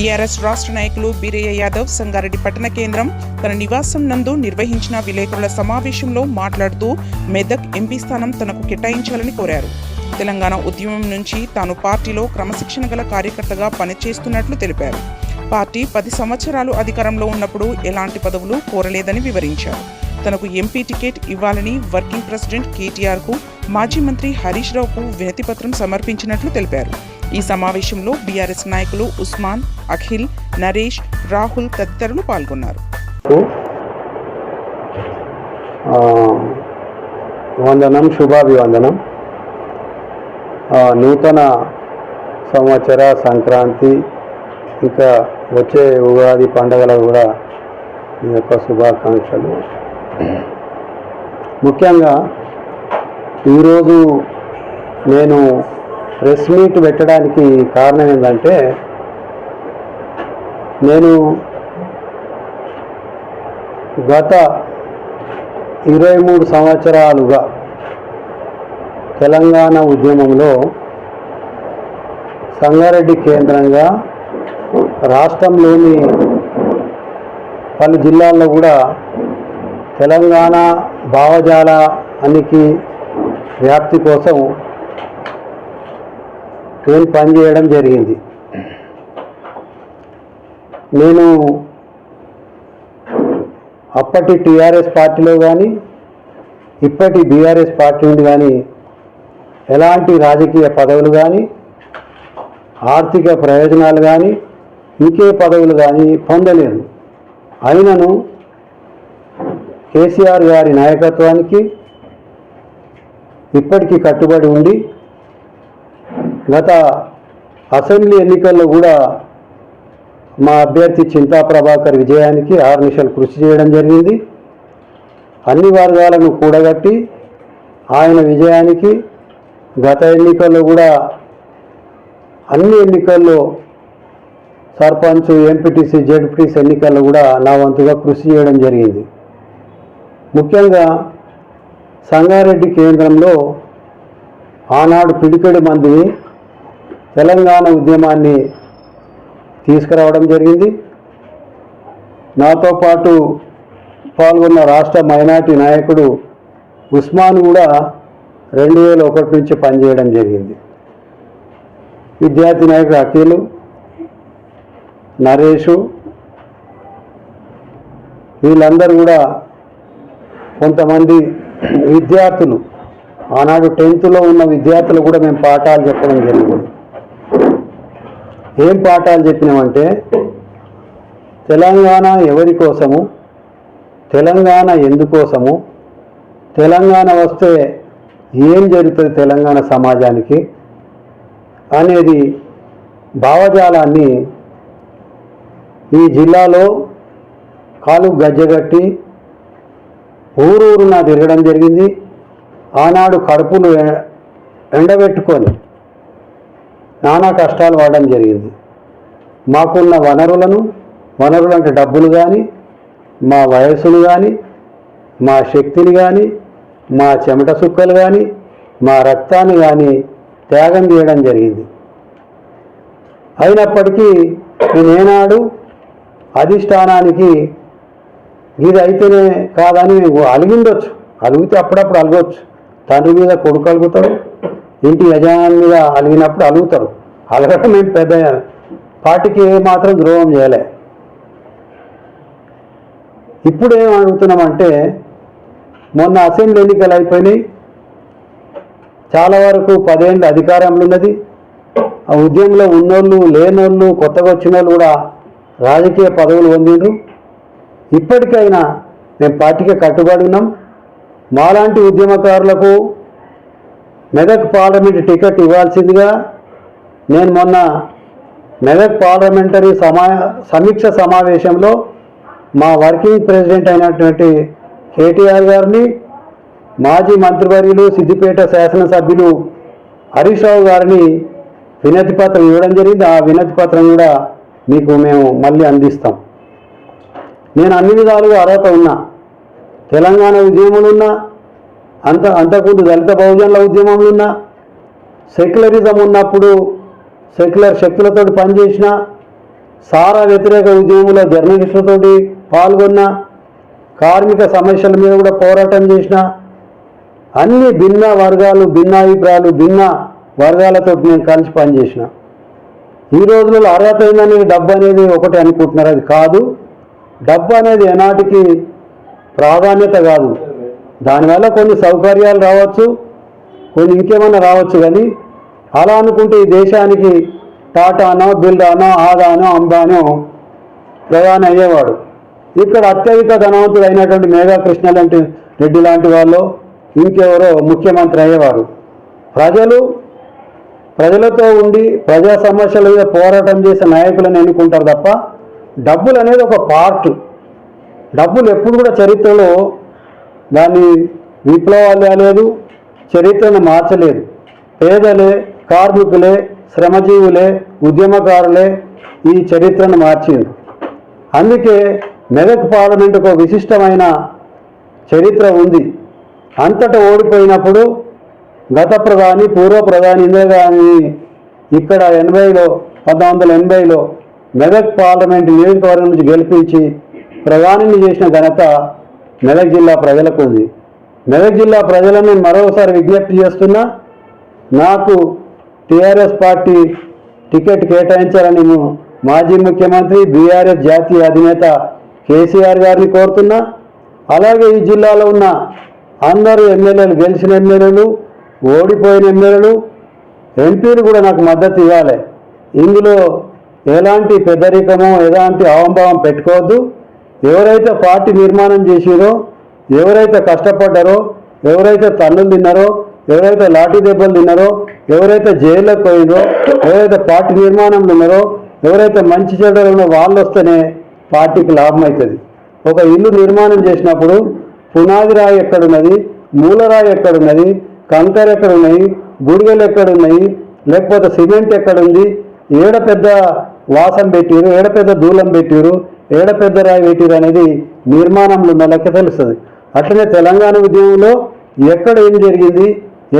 BRS రాష్ట్ర నాయకులు బీరయ్య యాదవ్ సంగారెడ్డి పట్టణ కేంద్రం తన నివాసం నందు నిర్వహించిన విలేకరుల సమావేశంలో మాట్లాడుతూ మెదక్ ఎంపీ స్థానం తనకు కేటాయించాలని కోరారు. తెలంగాణ ఉద్యమం నుంచి తాను పార్టీలో క్రమశిక్షణ గల కార్యకర్తగా పనిచేస్తున్నట్లు తెలిపారు. పార్టీ పది సంవత్సరాలు అధికారంలో ఉన్నప్పుడు ఎలాంటి పదవులు కోరలేదని వివరించారు. తనకు ఎంపీ టికెట్ ఇవ్వాలని వర్కింగ్ ప్రెసిడెంట్ కేటీఆర్కు మాజీ మంత్రి హరీష్ రావుకు వినతిపత్రం సమర్పించినట్లు తెలిపారు. ఈ సమావేశంలో బీఆర్ఎస్ నాయకులు ఉస్మాన్ అఖిల్ నరేష్ రాహుల్ తదితరులు పాల్గొన్నారు. వందనం శుభాభివందనం. నూతన సంవత్సర సంక్రాంతి ఇంకా వచ్చే ఉగాది పండుగలకు కూడా మీ యొక్క శుభాకాంక్షలు. ముఖ్యంగా ఈరోజు నేను ప్రెస్ మీట్ పెట్టడానికి కారణం ఏంటంటే నేను గత ఇరవై మూడు సంవత్సరాలుగా తెలంగాణ ఉద్యమంలో సంగారెడ్డి కేంద్రంగా రాష్ట్రంలోని పలు జిల్లాల్లో కూడా తెలంగాణ భావజాలానికి వ్యాప్తి కోసం ట్రైన్ పనిచేయడం జరిగింది. నేను అప్పటి టీఆర్ఎస్ పార్టీలో కానీ ఇప్పటి బీఆర్ఎస్ పార్టీ నుండి కానీ ఎలాంటి రాజకీయ పదవులు కానీ ఆర్థిక ప్రయోజనాలు కానీ ఇంకే పదవులు కానీ పొందలేదు. అయినను కేసీఆర్ గారి నాయకత్వానికి ఇప్పటికీ కట్టుబడి ఉండి గత అసెంబ్లీ ఎన్నికల్లో కూడా మా అభ్యర్థి చింతా ప్రభాకర్ విజయానికి ఆరు నిమిషాలు కృషి చేయడం జరిగింది. అన్ని వర్గాలను కూడగట్టి ఆయన విజయానికి గత ఎన్నికల్లో కూడా అన్ని ఎన్నికల్లో సర్పంచ్ ఎంపీటీసీ జెడ్పీటీసీ ఎన్నికల్లో కూడా నా వంతుగా కృషి చేయడం జరిగింది. ముఖ్యంగా సంగారెడ్డి కేంద్రంలో ఆనాడు పిడికెడు మంది తెలంగాణ ఉద్యమాన్ని తీసుకురావడం జరిగింది. నాతో పాటు పాల్గొన్న రాష్ట్ర మైనార్టీ నాయకుడు ఉస్మాన్ కూడా రెండు వేల ఒకటి నుంచి పనిచేయడం జరిగింది. విద్యార్థి నాయకుడు అఖిలు నరేషు వీళ్ళందరూ కూడా కొంతమంది విద్యార్థులు. ఆనాడు టెన్త్లో ఉన్న విద్యార్థులు కూడా మేము పాఠాలు చెప్పడం జరిగింది. ఏం పాఠాలు చెప్పినామంటే తెలంగాణ ఎవరి కోసము తెలంగాణ ఎందుకోసము తెలంగాణ వస్తే ఏం జరుగుతుంది తెలంగాణ సమాజానికి అనేది భావజాలాన్ని ఈ జిల్లాలో కాలు గజ్జగట్టి ఊరూరున తిరగడం జరిగింది. ఆనాడు కడుపులు ఎ- ఎండబెట్టుకొని నానా కష్టాలు పడడం జరిగింది. మాకున్న వనరులను వనరులు అంటే డబ్బులు కానీ మా వయస్సును కానీ మా శక్తిని కానీ మా చెమట సుక్కలు కానీ మా రక్తాన్ని కానీ త్యాగం చేయడం జరిగింది. అయినప్పటికీ నేనేనాడు అధిష్టానానికి ఇది అయితేనే కాదని అలిగిండొచ్చు. అలిగితే అప్పుడప్పుడు అలగొచ్చు. తండ్రి మీద కొడుకు అలుగుతాడు ఇంటి యజమాని మీద అలిగినప్పుడు అలుగుతారు. అలగడం మేము పెద్ద పార్టీకి మాత్రం ద్రోహం చేయలే. ఇప్పుడు ఏం అడుగుతున్నామంటే మొన్న అసెంబ్లీ ఎన్నికలు అయిపోయినాయి. చాలా వరకు పదేళ్ళు అధికారంలో ఉన్నది. ఆ ఉద్యమంలో ఉన్నోళ్ళు లేనోళ్ళు కొత్తగా వచ్చిన వాళ్ళు కూడా రాజకీయ పదవులు పొందిండ్రు. ఇప్పటికైనా మేము పార్టీకి కట్టుబడి ఉన్నాం. మాలాంటి ఉద్యమకారులకు మెదక్ పార్లమెంట్ టికెట్ ఇవ్వాల్సిందిగా నేను మొన్న మెదక్ పార్లమెంటరీ సమా సమీక్ష సమావేశంలో మా వర్కింగ్ ప్రెసిడెంట్ అయినటువంటి కేటీఆర్ గారిని మాజీ మంత్రివర్యులు సిద్దిపేట శాసనసభ్యులు హరీష్ రావు గారిని వినతి పత్రం ఇవ్వడం జరిగింది. ఆ వినతి పత్రం కూడా మీకు మేము మళ్ళీ అందిస్తాం. నేను అన్ని విధాలుగా అర్హత ఉన్నా. తెలంగాణ ఉద్యమంలో ఉన్నా అంత అంతకుముందు దళిత బహుజనుల ఉద్యమంలో ఉన్నా సెక్యులరిజం ఉన్నప్పుడు సెక్యులర్ శక్తులతో పనిచేసిన సారా వ్యతిరేక ఉద్యమంలో జర్నలిస్టులతోటి పాల్గొన్న కార్మిక సమస్యల మీద కూడా పోరాటం చేసిన అన్ని భిన్న వర్గాలు భిన్న అభిప్రాయాలు భిన్న వర్గాలతో నేను కలిసి పనిచేసిన. ఈ రోజులలో అర్హత ఏందని డబ్బు అనేది ఒకటి అనుకుంటున్నారు. అది కాదు. డబ్బు అనేది ఎనాటికి ప్రాధాన్యత కాదు. దానివల్ల కొన్ని సౌకర్యాలు రావచ్చు కొన్ని ఇంకేమైనా రావచ్చు కానీ అలా అనుకుంటే ఈ దేశానికి టాటానో బిల్డానో ఆదానో అంబానో ప్రధాని అయ్యేవాడు. ఇక్కడ అత్యధిక ధనవంతుడు అయినటువంటి మేఘా కృష్ణ లాంటి రెడ్డి లాంటి వాళ్ళు ఇంకెవరో ముఖ్యమంత్రి అయ్యేవారు. ప్రజలు ప్రజలతో ఉండి ప్రజా సమస్యల మీద పోరాటం చేసే నాయకులను ఎన్నుకుంటారు తప్ప డబ్బులు అనేది ఒక పార్ట్. డబ్బులు ఎప్పుడు కూడా చరిత్రలో దాన్ని విప్లవాలు లేదు చరిత్రను మార్చలేదు. పేదలే కార్మికులే శ్రమజీవులే ఉద్యమకారులే ఈ చరిత్రను మార్చింది అందుకే మెదక్ పార్లమెంటుకు ఒక విశిష్టమైన చరిత్ర ఉంది. అంతటా ఓడిపోయినప్పుడు గత ప్రధాని పూర్వ ప్రధాని ఇందిరాగాంధీ ఇక్కడ ఎనభైలో పంతొమ్మిది వందల ఎనభైలో మెదక్ పార్లమెంట్ నియోజకవర్గం నుంచి గెలిపించి ప్రధానిని చేసిన ఘనత మెదక్ జిల్లా ప్రజలకు ఉంది. మెదక్ జిల్లా ప్రజలను మరోసారి విజ్ఞప్తి చేస్తున్నా నాకు టీఆర్ఎస్ పార్టీ టికెట్ కేటాయించాలని మాజీ ముఖ్యమంత్రి బీఆర్ఎస్ జాతీయ అధినేత కేసీఆర్ గారిని కోరుతున్నా అలాగే ఈ జిల్లాలో ఉన్న అందరూ ఎమ్మెల్యేలు గెలిచిన ఎమ్మెల్యేలు ఓడిపోయిన ఎమ్మెల్యేలు ఎంపీలు కూడా నాకు మద్దతు ఇవ్వాలి. ఇందులో ఎలాంటి పెద్దరికమో ఎలాంటి అవంభావం పెట్టుకోవద్దు. ఎవరైతే పార్టీ నిర్మాణం చేసిరో ఎవరైతే కష్టపడ్డారో ఎవరైతే తన్నులు తిన్నారో ఎవరైతే లాఠీ దెబ్బలు తిన్నారో ఎవరైతే జైల్లోకి పోయినరో ఎవరైతే పార్టీ నిర్మాణంలో ఉన్నారో ఎవరైతే మంచి చెడ్డలు ఉన్నో వాళ్ళు వస్తేనే పార్టీకి లాభం అవుతుంది ఒక ఇల్లు నిర్మాణం చేసినప్పుడు పునాది రాయి ఎక్కడున్నది మూలరాయి ఎక్కడున్నది కంకర ఎక్కడున్నాయి గుడిగలు ఎక్కడున్నాయి లేకపోతే సిమెంట్ ఎక్కడుంది ఏడ పెద్ద వాసం పెట్టిరు ఏడ పెద్ద దూలం పెట్టిరు ఏడ పెద్ద రాయి అనేది నిర్మాణంలో ఉన్న లెక్క తెలుస్తుంది. అట్లనే తెలంగాణ ఉద్యమంలో ఎక్కడ ఏం జరిగింది?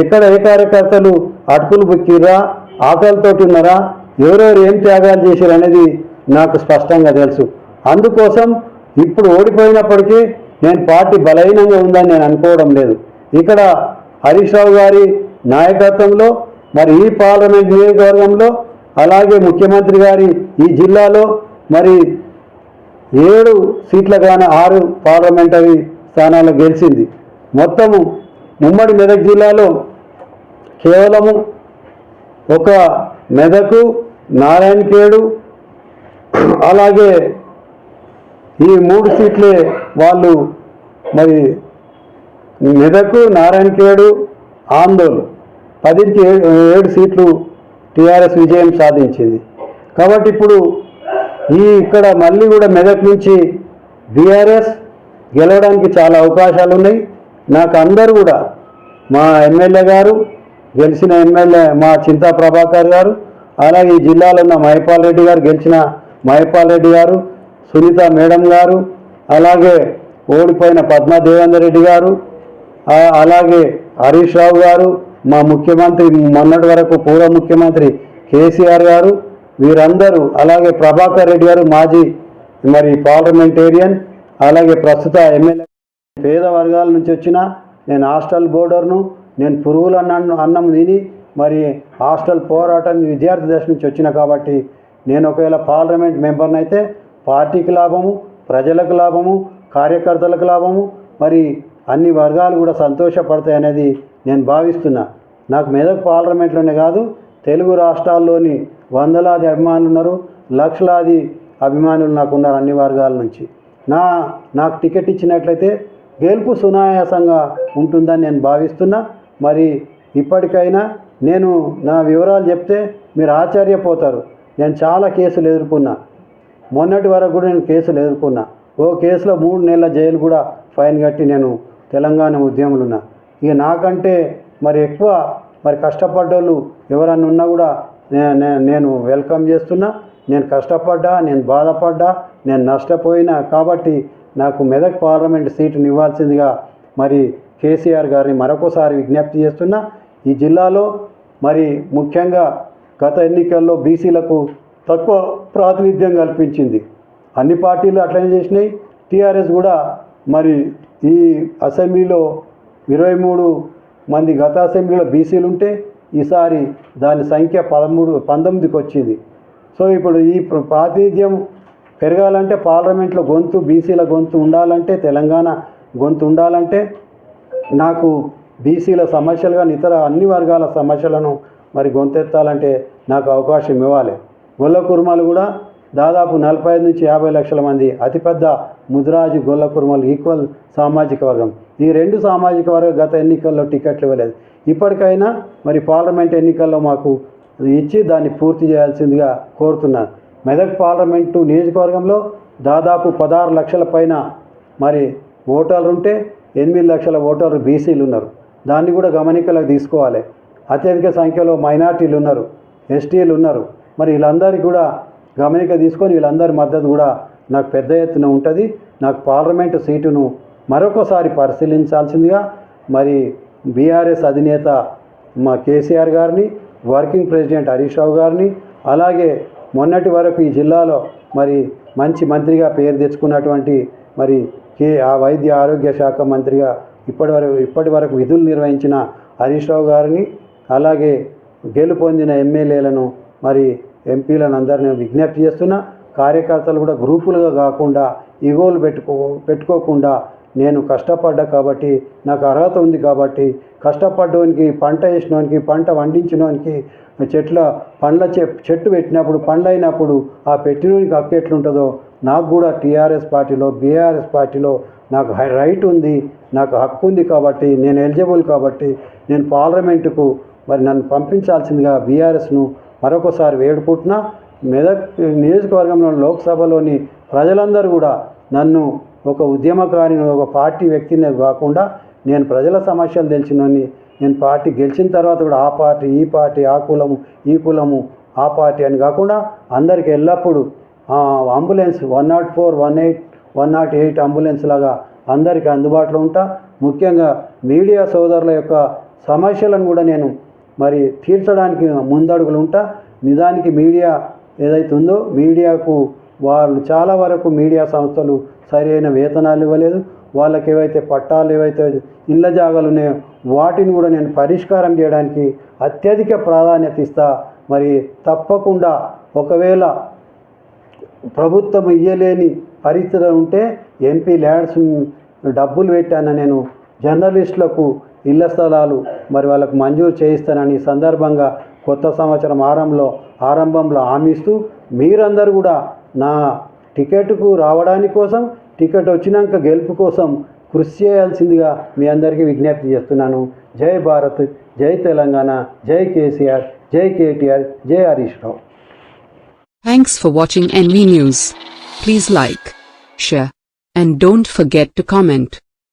ఎక్కడ ఏ కార్యకర్తలు అటుకులు బుక్కిరా ఆకలితోటి ఉన్నారా? ఎవరెవరు ఏం త్యాగాలు చేశారు అనేది నాకు స్పష్టంగా తెలుసు. అందుకోసం ఇప్పుడు ఓడిపోయినప్పటికీ నేను పార్టీ బలహీనంగా ఉందని నేను అనుకోవడం లేదు. ఇక్కడ హరీష్ రావు గారి నాయకత్వంలో మరి ఈ పార్లమెంట్ నియోజకవర్గంలో అలాగే ముఖ్యమంత్రి గారి ఈ జిల్లాలో మరి ఏడు సీట్ల కానీ ఆరు పార్లమెంటరీ స్థానాలు గెలిచింది. మొత్తము ఉమ్మడి మెదక్ జిల్లాలో కేవలము ఒక మెదకు నారాయణఖేడు అలాగే ఈ మూడు సీట్లే వాళ్ళు మరి మెదకు నారాయణఖేడు ఆందోళన పదికి ఏడు ఏడు సీట్లు టీఆర్ఎస్ విజయం సాధించింది. కాబట్టి ఇప్పుడు ఈ ఇక్కడ మళ్ళీ కూడా మెదక్ నుంచి బీఆర్ఎస్ గెలవడానికి చాలా అవకాశాలు ఉన్నాయి. నాకు అందరూ కూడా మా ఎమ్మెల్యే గారు గెలిచిన ఎమ్మెల్యే మా చింతా ప్రభాకర్ గారు అలాగే ఈ జిల్లాలో ఉన్న మహిపాల్ రెడ్డి గారు గెలిచిన మహిపాల్ రెడ్డి గారు సునీత మేడం గారు అలాగే ఓడిపోయిన పద్మా దేవేందర్ రెడ్డి గారు అలాగే హరీష్ రావు గారు మా ముఖ్యమంత్రి మొన్నటి వరకు పూర్వ ముఖ్యమంత్రి కేసీఆర్ గారు వీరందరూ అలాగే ప్రభాకర్ రెడ్డి గారు మాజీ మరి పార్లమెంటేరియన్ అలాగే ప్రస్తుత ఎమ్మెల్యే. పేద వర్గాల నుంచి వచ్చిన నేను హాస్టల్ బోర్డర్ను నేను పురుగులు అన్నం అన్నం తిని మరి హాస్టల్ పోరాటం విద్యార్థి దశ నుంచి వచ్చిన కాబట్టి నేను ఒకవేళ పార్లమెంట్ మెంబర్ని అయితే పార్టీకి లాభము ప్రజలకు లాభము కార్యకర్తలకు లాభము మరి అన్ని వర్గాలు కూడా సంతోషపడతాయి అనేది నేను భావిస్తున్నా. నాకు మెదక్ పార్లమెంట్లోనే కాదు తెలుగు రాష్ట్రాల్లోని వందలాది అభిమానులు ఉన్నారు లక్షలాది అభిమానులు నాకు ఉన్నారు అన్ని వర్గాల నుంచి. నా నాకు టికెట్ ఇచ్చినట్లయితే గెలుపు సునాయాసంగా ఉంటుందని నేను భావిస్తున్నా. మరి ఇప్పటికైనా నేను నా వివరాలు చెప్తే మీరు ఆశ్చర్యపోతారు. నేను చాలా కేసులు ఎదుర్కొన్నా. మొన్నటి వరకు కూడా నేను కేసులు ఎదుర్కొన్నా. ఓ కేసులో మూడు నెలల జైలు కూడా ఫైన్ కట్టి నేను తెలంగాణ ఉద్యమంలో ఉన్నా. ఇక నాకంటే మరి ఎక్కువ మరి కష్టపడ్డోళ్ళు ఎవరన్నా ఉన్నా కూడా నేను వెల్కమ్ చేస్తున్నా. నేను కష్టపడ్డా నేను బాధపడ్డా నేను నష్టపోయినా కాబట్టి నాకు మెదక్ పార్లమెంట్ సీటుని ఇవ్వాల్సిందిగా మరి కేసీఆర్ గారిని మరొకసారి విజ్ఞప్తి చేస్తున్నా. ఈ జిల్లాలో మరి ముఖ్యంగా గత ఎన్నికల్లో బీసీలకు తక్కువ ప్రాతినిధ్యం కల్పించింది. అన్ని పార్టీలు అట్లనే చేసినాయి. టీఆర్ఎస్ కూడా మరి ఈ అసెంబ్లీలో ఇరవై మూడు మంది గత అసెంబ్లీలో బీసీలు ఉంటే ఈసారి దాని సంఖ్య పదమూడు పంతొమ్మిదికి వచ్చింది. సో ఇప్పుడు ఈ ప్రాతినిధ్యం పెరగాలంటే పార్లమెంట్లో గొంతు బీసీల గొంతు ఉండాలంటే తెలంగాణ గొంతు ఉండాలంటే నాకు బీసీల సమస్యలు కానీ ఇతర అన్ని వర్గాల సమస్యలను మరి గొంతెత్తాలంటే నాకు అవకాశం ఇవ్వాలి. గొల్ల కుర్మాలు కూడా దాదాపు నలభై ఐదు నుంచి యాభై లక్షల మంది అతిపెద్ద ముదిరాజు గొల్ల కుర్మలు ఈక్వల్ సామాజిక వర్గం. ఈ రెండు సామాజిక వర్గం గత ఎన్నికల్లో టికెట్లు ఇవ్వలేదు. ఇప్పటికైనా మరి పార్లమెంట్ ఎన్నికల్లో మాకు ఇచ్చి దాన్ని పూర్తి చేయాల్సిందిగా కోరుతున్నాను మెదక్ పార్లమెంటు నియోజకవర్గంలో దాదాపు పదహారు లక్షల పైన మరి ఓటర్లు ఉంటే ఎనిమిది లక్షల ఓటర్లు బీసీలు ఉన్నారు. దాన్ని కూడా గమనికలకు తీసుకోవాలి. అత్యధిక సంఖ్యలో మైనార్టీలు ఉన్నారు ఎస్టీలు ఉన్నారు. మరి వీళ్ళందరికీ కూడా గమనిక తీసుకొని వీళ్ళందరి మద్దతు కూడా నాకు పెద్ద ఎత్తున ఉంటుంది. నాకు పార్లమెంటు సీటును మరొకసారి పరిశీలించాల్సిందిగా మరి బీఆర్ఎస్ అధినేత మా కేసీఆర్ గారిని వర్కింగ్ ప్రెసిడెంట్ హరీష్ రావు గారిని అలాగే మొన్నటి వరకు ఈ జిల్లాలో మరి మంచి మంత్రిగా పేరు తెచ్చుకున్నటువంటి మరి కే ఆ వైద్య ఆరోగ్య శాఖ మంత్రిగా ఇప్పటి వరకు ఇప్పటి వరకు విధులు నిర్వహించిన హరీష్ రావు గారిని అలాగే గెలుపొందిన ఎమ్మెల్యేలను మరి ఎంపీలను అందరినీ విజ్ఞప్తి చేస్తున్నా కార్యకర్తలు కూడా గ్రూపులుగా కాకుండా ఇగోలు పెట్టుకో పెట్టుకోకుండా నేను కష్టపడ్డా కాబట్టి నాకు అర్హత ఉంది కాబట్టి కష్టపడ్డోనికి పంట వేసినోనికి పంట వండించినోనికి చెట్ల పండ్ల చె చెట్టు పెట్టినప్పుడు పండ్లైనప్పుడు ఆ పెట్టినోనికి హక్కు ఎట్లుంటుందో నాకు కూడా టీఆర్ఎస్ పార్టీలో బీఆర్ఎస్ పార్టీలో నాకు రైట్ ఉంది నాకు హక్కు ఉంది కాబట్టి నేను ఎలిజిబుల్ కాబట్టి నేను పార్లమెంటుకు మరి నన్ను పంపించాల్సిందిగా బీఆర్ఎస్ను మరొకసారి వేడుకుంటున్నా మెదక్ నియోజకవర్గంలో లోక్సభలోని ప్రజలందరూ కూడా నన్ను ఒక ఉద్యమకారిని ఒక పార్టీ వ్యక్తిని కాకుండా నేను ప్రజల సమస్యలు తెలిసినని నేను పార్టీ గెలిచిన తర్వాత కూడా ఆ పార్టీ ఈ పార్టీ ఆ కులము ఈ కులము ఆ పార్టీ అని కాకుండా అందరికీ ఎల్లప్పుడూ ambulance one nought four one eight one nought eight ambulance లాగా అందరికీ అందుబాటులో ఉంటా. ముఖ్యంగా మీడియా సోదరుల యొక్క సమస్యలను కూడా నేను మరి తీర్చడానికి ముందడుగులు ఉంటా. నిజానికి మీడియా ఏదైతే ఉందో మీడియాకు వాళ్ళు చాలా వరకు మీడియా సంస్థలు సరైన వేతనాలు ఇవ్వలేదు. వాళ్ళకి ఏవైతే పట్టాలు ఏవైతే ఇళ్ళ జాగాలు ఉన్నాయో వాటిని కూడా నేను పరిష్కారం చేయడానికి అత్యధిక ప్రాధాన్యత ఇస్తా. మరి తప్పకుండా ఒకవేళ ప్రభుత్వం ఇయ్యలేని పరిస్థితులు ఉంటే ఎంపీ ల్యాండ్స్ డబ్బులు పెట్టాను నేను జర్నలిస్టులకు ఇళ్ళ స్థలాలు మరి వాళ్ళకు మంజూరు చేయిస్తానని సందర్భంగా కొత్త సంవత్సరం ఆరంభంలో ఆరంభంలో హామీస్తూ మీరందరూ కూడా నా టికెట్కు రావడానికి కోసం టికెట్ వచ్చినాక గెలుపు కోసం కృషి చేయాల్సిందిగా మీ అందరికీ విజ్ఞప్తి చేస్తున్నాను. జై భారత్ జై తెలంగాణ జై కేసీఆర్ జై కేటీఆర్ జై Harish Rao. Thanks for watching NV news please like share and don't forget to comment